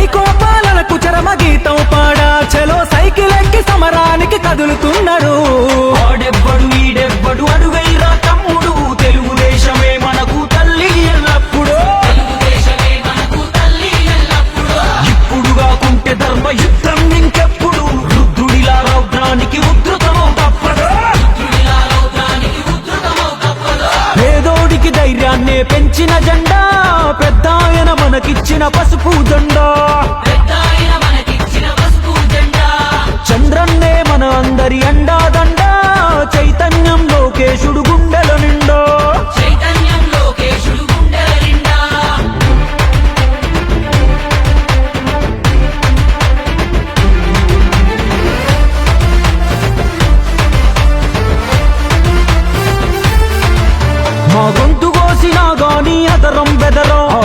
Psycho పాలనకు చరమ గీతం పాడా. చలో సైకిల్ ఎక్కి సమరానికి కదులుతున్నారు. ఆడెవ్వడు ఈడెవ్వడు అడుగైరా తమ్ముడు. తెలుగుదేశమే మనకు తల్లి ఎల్లప్పుడూ. ఇప్పుడు కాకుంటే ధర్మ యుద్ధం ఇంకెప్పుడు? రుద్రుడిలా రౌద్రానికి తప్పదు. ధైర్యాన్నే పెంచిన జెండా. పెద్ద మనకిచ్చిన పసుపు జెండా.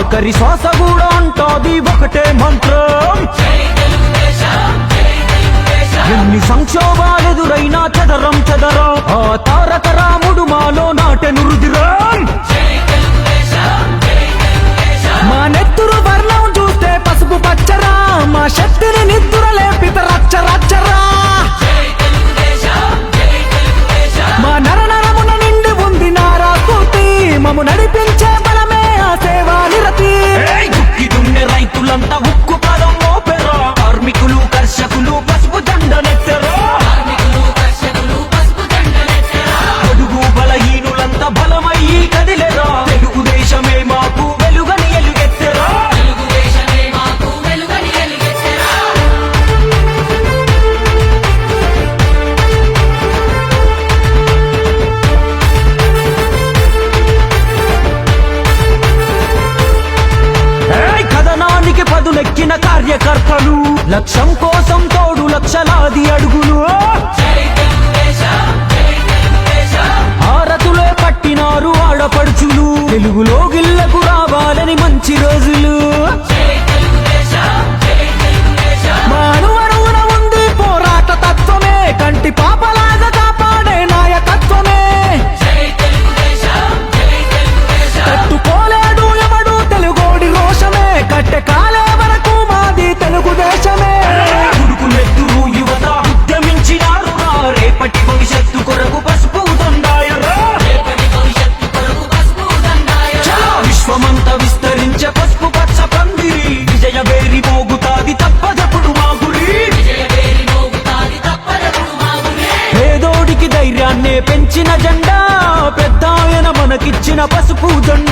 ఆఖరి శ్వాస కూడా అంటాది ఒకటే మంత్రం. ఎన్ని సంక్షోభాలు ఎదురైనా తెలుగుదేశం ఎన్ని చదరం చదరం. ఆ కార్యకర్తలు లక్ష్యం కోసం తోడు లక్షలాది అడుగులు. జై హారతులే పట్టినారు ఆడపడుచులు. తెలుగులో గిల్లకు రావాలని మంచి రోజు. జెండా పెద్దాయన మనకిచ్చిన పసుపు జెండా.